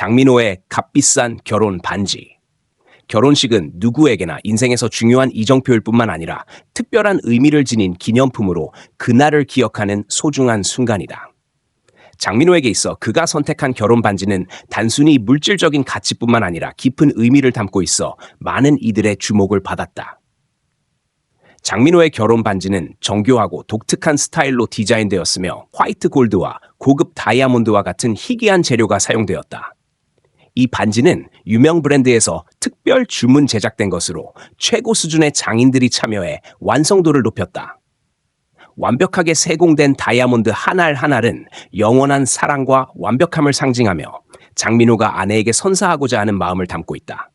장민호의 값비싼 결혼 반지. 결혼식은 누구에게나 인생에서 중요한 이정표일 뿐만 아니라 특별한 의미를 지닌 기념품으로 그날을 기억하는 소중한 순간이다. 장민호에게 있어 그가 선택한 결혼 반지는 단순히 물질적인 가치뿐만 아니라 깊은 의미를 담고 있어 많은 이들의 주목을 받았다. 장민호의 결혼 반지는 정교하고 독특한 스타일로 디자인되었으며 화이트 골드와 고급 다이아몬드와 같은 희귀한 재료가 사용되었다. 이 반지는 유명 브랜드에서 특별 주문 제작된 것으로 최고 수준의 장인들이 참여해 완성도를 높였다. 완벽하게 세공된 다이아몬드 한 알 한 알은 영원한 사랑과 완벽함을 상징하며 장민호가 아내에게 선사하고자 하는 마음을 담고 있다.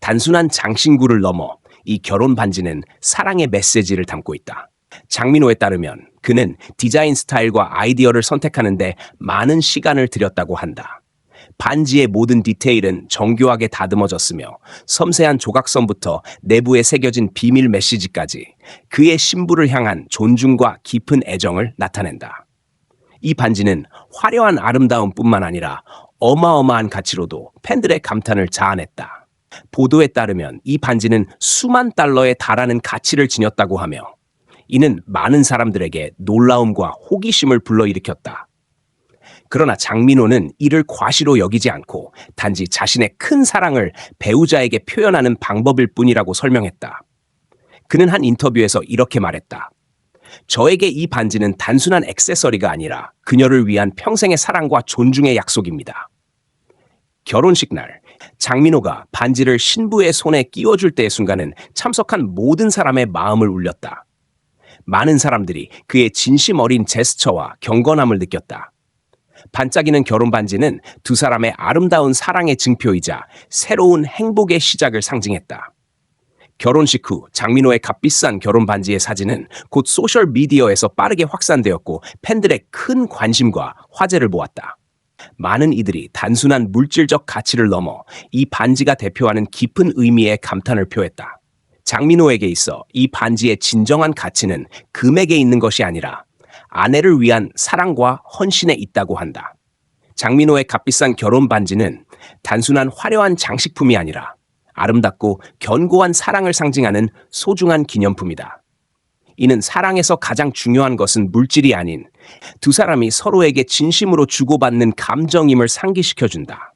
단순한 장신구를 넘어 이 결혼 반지는 사랑의 메시지를 담고 있다. 장민호에 따르면 그는 디자인 스타일과 아이디어를 선택하는데 많은 시간을 들였다고 한다. 반지의 모든 디테일은 정교하게 다듬어졌으며 섬세한 조각선부터 내부에 새겨진 비밀 메시지까지 그의 신부를 향한 존중과 깊은 애정을 나타낸다. 이 반지는 화려한 아름다움뿐만 아니라 어마어마한 가치로도 팬들의 감탄을 자아냈다. 보도에 따르면 이 반지는 수만 달러에 달하는 가치를 지녔다고 하며 이는 많은 사람들에게 놀라움과 호기심을 불러일으켰다. 그러나 장민호는 이를 과시로 여기지 않고 단지 자신의 큰 사랑을 배우자에게 표현하는 방법일 뿐이라고 설명했다. 그는 한 인터뷰에서 이렇게 말했다. 저에게 이 반지는 단순한 액세서리가 아니라 그녀를 위한 평생의 사랑과 존중의 약속입니다. 결혼식 날, 장민호가 반지를 신부의 손에 끼워줄 때의 순간은 참석한 모든 사람의 마음을 울렸다. 많은 사람들이 그의 진심 어린 제스처와 경건함을 느꼈다. 반짝이는 결혼 반지는 두 사람의 아름다운 사랑의 증표이자 새로운 행복의 시작을 상징했다. 결혼식 후 장민호의 값비싼 결혼 반지의 사진은 곧 소셜 미디어에서 빠르게 확산되었고 팬들의 큰 관심과 화제를 모았다. 많은 이들이 단순한 물질적 가치를 넘어 이 반지가 대표하는 깊은 의미에 감탄을 표했다. 장민호에게 있어 이 반지의 진정한 가치는 금액에 있는 것이 아니라 아내를 위한 사랑과 헌신에 있다고 한다. 장민호의 값비싼 결혼 반지는 단순한 화려한 장식품이 아니라 아름답고 견고한 사랑을 상징하는 소중한 기념품이다. 이는 사랑에서 가장 중요한 것은 물질이 아닌 두 사람이 서로에게 진심으로 주고받는 감정임을 상기시켜준다.